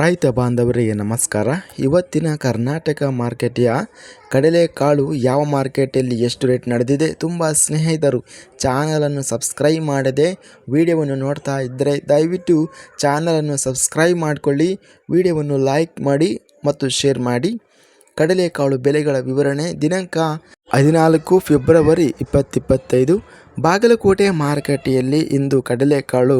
ರೈತ ಬಾಂಧವರಿಗೆ ನಮಸ್ಕಾರ. ಇವತ್ತಿನ ಕರ್ನಾಟಕ ಮಾರ್ಕೆಟಿಯ ಕಡಲೆಕಾಳು ಯಾವ ಮಾರ್ಕೆಟಲ್ಲಿ ಎಷ್ಟು ರೇಟ್ ನಡೆದಿದೆ ತುಂಬ ಸ್ನೇಹಿತರು ಚಾನಲನ್ನು ಸಬ್ಸ್ಕ್ರೈಬ್ ಮಾಡದೆ ವಿಡಿಯೋವನ್ನು ನೋಡ್ತಾ ಇದ್ದರೆ ದಯವಿಟ್ಟು ಚಾನಲನ್ನು ಸಬ್ಸ್ಕ್ರೈಬ್ ಮಾಡಿಕೊಳ್ಳಿ, ವಿಡಿಯೋವನ್ನು ಲೈಕ್ ಮಾಡಿ ಮತ್ತು ಶೇರ್ ಮಾಡಿ. ಕಡಲೆಕಾಳು ಬೆಲೆಗಳ ವಿವರಣೆ ದಿನಾಂಕ ಹದಿನಾಲ್ಕು ಫೆಬ್ರವರಿ ಇಪ್ಪತ್ತಿಪ್ಪತ್ತೈದು ಬಾಗಲಕೋಟೆ ಮಾರುಕಟ್ಟೆಯಲ್ಲಿ ಇಂದು ಕಡಲೆಕಾಳು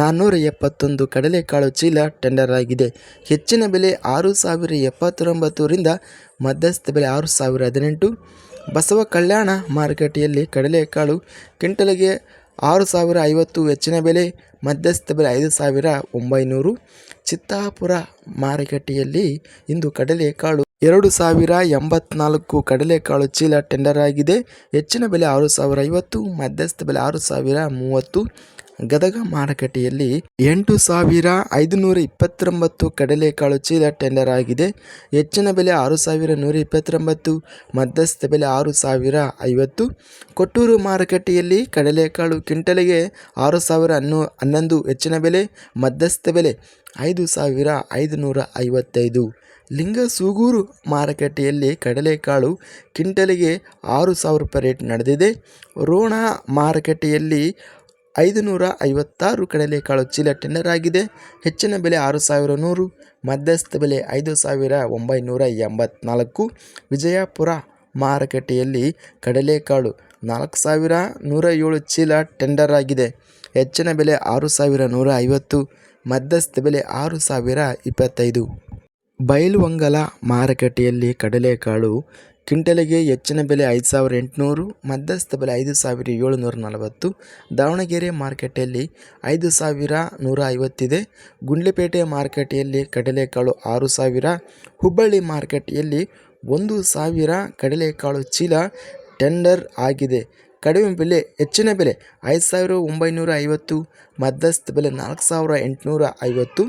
ನಾನ್ನೂರ ಎಪ್ಪತ್ತೊಂದು ಕಡಲೆಕಾಳು ಚೀಲ ಟೆಂಡರ್ ಆಗಿದೆ. ಹೆಚ್ಚಿನ ಬೆಲೆ ಆರು ಸಾವಿರ ಎಪ್ಪತ್ತೊಂಬತ್ತರಿಂದ ಮಧ್ಯಸ್ಥ ಬೆಲೆ ಆರು ಸಾವಿರ ಹದಿನೆಂಟು. ಬಸವ ಕಲ್ಯಾಣ ಮಾರುಕಟ್ಟೆಯಲ್ಲಿ ಕಡಲೆಕಾಳು ಕ್ವಿಂಟಲ್ಗೆ ಆರು ಸಾವಿರ ಐವತ್ತು ಹೆಚ್ಚಿನ ಬೆಲೆ, ಮಧ್ಯಸ್ಥ ಬೆಲೆ ಐದು ಸಾವಿರ ಒಂಬೈನೂರು. ಚಿತ್ತಾಪುರ ಮಾರುಕಟ್ಟೆಯಲ್ಲಿ ಇಂದು ಕಡಲೆಕಾಳು ಎರಡು ಸಾವಿರ ಎಂಬತ್ನಾಲ್ಕು ಕಡಲೆಕಾಳು ಚೀಲ ಟೆಂಡರ್ ಆಗಿದೆ. ಹೆಚ್ಚಿನ ಬೆಲೆ ಆರು ಸಾವಿರ ಐವತ್ತು, ಮಧ್ಯಸ್ಥ ಬೆಲೆ ಆರು ಸಾವಿರ ಮೂವತ್ತು. ಗದಗ ಮಾರುಕಟ್ಟೆಯಲ್ಲಿ ಎಂಟು ಸಾವಿರ ಐದುನೂರ ಇಪ್ಪತ್ತೊಂಬತ್ತು ಕಡಲೆಕಾಳು ಚೀಲ ಟೆಂಡರ್ ಆಗಿದೆ. ಹೆಚ್ಚಿನ ಬೆಲೆ ಆರು ಸಾವಿರ ನೂರ ಇಪ್ಪತ್ತೊಂಬತ್ತು, ಮಧ್ಯಸ್ಥ ಬೆಲೆ ಆರು ಸಾವಿರ ಐವತ್ತು. ಕೊಟ್ಟೂರು ಮಾರುಕಟ್ಟೆಯಲ್ಲಿ ಕಡಲೆಕಾಳು ಕ್ವಿಂಟಲಿಗೆ ಆರು ಸಾವಿರ ಹನ್ನೂ ಹನ್ನೊಂದು, ಹೆಚ್ಚಿನ ಬೆಲೆ, ಮಧ್ಯಸ್ಥ ಬೆಲೆ ಐದು ಸಾವಿರ ಐದುನೂರ ಐವತ್ತೈದು. ಲಿಂಗಸೂಗೂರು ಮಾರುಕಟ್ಟೆಯಲ್ಲಿ ಕಡಲೆಕಾಳು ಕಿಂಟಲಿಗೆ ಆರು ಸಾವಿರ ರೂಪಾಯಿ ರೇಟ್ ನಡೆದಿದೆ. ರೋಣ ಮಾರುಕಟ್ಟೆಯಲ್ಲಿ ಐದು ನೂರ ಐವತ್ತಾರು ಕಡಲೆಕಾಳು ಚೀಲ ಟೆಂಡರ್ ಆಗಿದೆ. ಹೆಚ್ಚಿನ ಬೆಲೆ ಆರು ಸಾವಿರ ನೂರು, ಮಧ್ಯಸ್ಥ ಬೆಲೆ ಐದು ಸಾವಿರ ಒಂಬೈನೂರ ಎಂಬತ್ನಾಲ್ಕು. ವಿಜಯಪುರ ಮಾರುಕಟ್ಟೆಯಲ್ಲಿ ಕಡಲೆಕಾಳು ನಾಲ್ಕು ಸಾವಿರ ನೂರ ಏಳು ಚೀಲ ಟೆಂಡರ್ ಆಗಿದೆ. ಹೆಚ್ಚಿನ ಬೆಲೆ ಆರು ಸಾವಿರ ನೂರ ಐವತ್ತು, ಮಧ್ಯಸ್ಥ ಬೆಲೆ ಆರು ಸಾವಿರ ಇಪ್ಪತ್ತೈದು. ಬೈಲುವಂಗಲ ಮಾರುಕಟ್ಟೆಯಲ್ಲಿ ಕಡಲೆಕಾಳು, ಕ್ವಿಂಟಲಿಗೆ ಹೆಚ್ಚಿನ ಬೆಲೆ ಐದು ಸಾವಿರ ಎಂಟುನೂರು, ಮಧ್ಯಸ್ಥ ಬೆಲೆ ಐದು ಸಾವಿರ ಏಳುನೂರ ನಲವತ್ತು, ದಾವಣಗೆರೆ ಮಾರುಕಟ್ಟೆಯಲ್ಲಿ ಐದು ಸಾವಿರ ನೂರ ಐವತ್ತಿದೆ, ಗುಂಡ್ಲುಪೇಟೆ ಮಾರುಕಟ್ಟೆಯಲ್ಲಿ ಕಡಲೆಕಾಳು ಆರು ಸಾವಿರ, ಹುಬ್ಬಳ್ಳಿ ಮಾರುಕಟ್ಟೆಯಲ್ಲಿ ಒಂದು ಸಾವಿರ ಕಡಲೆಕಾಳು ಚೀಲ ಟೆಂಡರ್ ಆಗಿದೆ. ಕಡಿಮೆ ಬೆಲೆ, ಹೆಚ್ಚಿನ ಬೆಲೆ, ಐದು ಸಾವಿರ ಒಂಬೈನೂರ ಐವತ್ತು, ಮಧ್ಯಸ್ಥ ಬೆಲೆ ನಾಲ್ಕು ಸಾವಿರ ಎಂಟುನೂರ ಐವತ್ತು.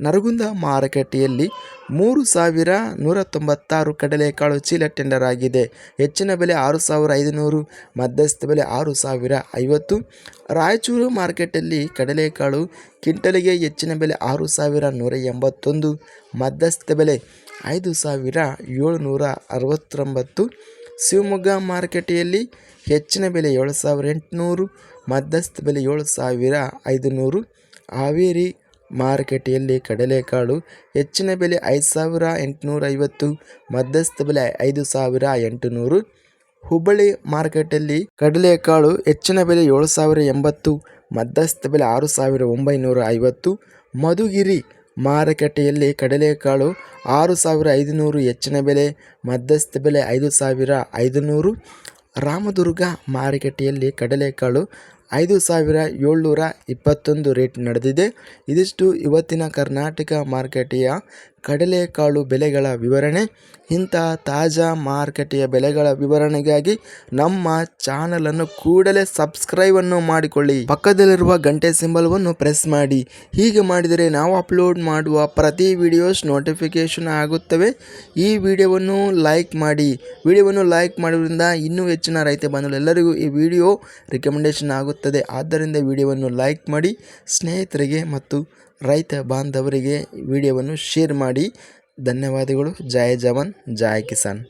ನರಗುಂದ ಮಾರುಕಟ್ಟೆಯಲ್ಲಿ ಮೂರು ಸಾವಿರ ನೂರ ತೊಂಬತ್ತಾರು ಕಡಲೆಕಾಳು ಚೀಲ ಟೆಂಡರ್ ಆಗಿದೆ. ಹೆಚ್ಚಿನ ಬೆಲೆ ಆರು ಸಾವಿರ ಐದುನೂರು, ಮಧ್ಯಸ್ಥ ಬೆಲೆ ಆರು ಸಾವಿರ ಐವತ್ತು. ರಾಯಚೂರು ಮಾರ್ಕೆಟಲ್ಲಿ ಕಡಲೆಕಾಳು ಕ್ವಿಂಟಲಿಗೆ ಹೆಚ್ಚಿನ ಬೆಲೆ ಆರು ಸಾವಿರ ನೂರ ಎಂಬತ್ತೊಂದು, ಮಧ್ಯಸ್ಥ ಬೆಲೆ ಐದು ಸಾವಿರ ಏಳುನೂರ ಅರವತ್ತೊಂಬತ್ತು. ಶಿವಮೊಗ್ಗ ಮಾರುಕಟ್ಟೆಯಲ್ಲಿ ಹೆಚ್ಚಿನ ಬೆಲೆ ಏಳು ಸಾವಿರ ಎಂಟುನೂರು, ಮಧ್ಯಸ್ಥ ಬೆಲೆ ಏಳು ಸಾವಿರ ಐದುನೂರು. ಹಾವೇರಿ ಮಾರುಕಟ್ಟೆಯಲ್ಲಿ ಕಡಲೆಕಾಳು ಹೆಚ್ಚಿನ ಬೆಲೆ ಐದು ಸಾವಿರ ಎಂಟುನೂರ ಐವತ್ತು, ಮಧ್ಯಸ್ಥ ಬೆಲೆ ಐದು ಸಾವಿರ ಎಂಟುನೂರು. ಹುಬ್ಬಳ್ಳಿ ಮಾರುಕಟ್ಟೆಯಲ್ಲಿ ಕಡಲೆಕಾಳು ಹೆಚ್ಚಿನ ಬೆಲೆ ಏಳು ಸಾವಿರ ಎಂಬತ್ತು, ಮಧ್ಯಸ್ಥ ಬೆಲೆ ಆರು ಸಾವಿರ ಒಂಬೈನೂರ ಐವತ್ತು. ಮಧುಗಿರಿ ಮಾರುಕಟ್ಟೆಯಲ್ಲಿ ಕಡಲೆಕಾಳು ಆರು ಸಾವಿರ ಐದುನೂರು, ಹೆಚ್ಚಿನ ಬೆಲೆ ಮಧ್ಯಸ್ಥ ಬೆಲೆ ಐದು ಸಾವಿರ ಐದುನೂರು. ರಾಮದುರ್ಗ ಮಾರುಕಟ್ಟೆಯಲ್ಲಿ ಕಡಲೆಕಾಳು ಐದು ಸಾವಿರ ಏಳ್ನೂರ ಇಪ್ಪತ್ತೊಂದು ರೇಟ್ ನಡೆದಿದೆ. ಇದಿಷ್ಟು ಇವತ್ತಿನ ಕರ್ನಾಟಕ ಮಾರುಕಟ್ಟೆಯ ಕಡಲೆಕಾಳು ಬೆಲೆಗಳ ವಿವರಣೆ. ಇಂಥ ತಾಜಾ ಮಾರುಕಟ್ಟೆಯ ಬೆಲೆಗಳ ವಿವರಣೆಗಾಗಿ ನಮ್ಮ ಚಾನಲನ್ನು ಕೂಡಲೇ ಸಬ್ಸ್ಕ್ರೈಬನ್ನು ಮಾಡಿಕೊಳ್ಳಿ. ಪಕ್ಕದಲ್ಲಿರುವ ಗಂಟೆ ಸಿಂಬಲ್ವನ್ನು ಪ್ರೆಸ್ ಮಾಡಿ. ಹೀಗೆ ಮಾಡಿದರೆ ನಾವು ಅಪ್ಲೋಡ್ ಮಾಡುವ ಪ್ರತಿ ವಿಡಿಯೋಸ್ ನೋಟಿಫಿಕೇಷನ್ ಆಗುತ್ತವೆ. ಈ ವಿಡಿಯೋವನ್ನು ಲೈಕ್ ಮಾಡಿ. ವಿಡಿಯೋವನ್ನು ಲೈಕ್ ಮಾಡೋದ್ರಿಂದ ಇನ್ನೂ ಹೆಚ್ಚಿನ ರೈತ ಬಂಧುಗಳೆಲ್ಲರಿಗೂ ಈ ವಿಡಿಯೋ ರಿಕಮೆಂಡೇಷನ್ ಆಗುತ್ತದೆ ಆದ್ದರಿಂದ ವಿಡಿಯೋವನ್ನು ಲೈಕ್ ಮಾಡಿ, ಸ್ನೇಹಿತರಿಗೆ ಮತ್ತು ರೈತ ಬಾಂಧವರಿಗೆ ವಿಡಿಯೋವನ್ನು ಶೇರ್ ಮಾಡಿ. ಧನ್ಯವಾದಗಳು. ಜಯ ಜವಾನ್ ಜಯ ಕಿಸಾನ್.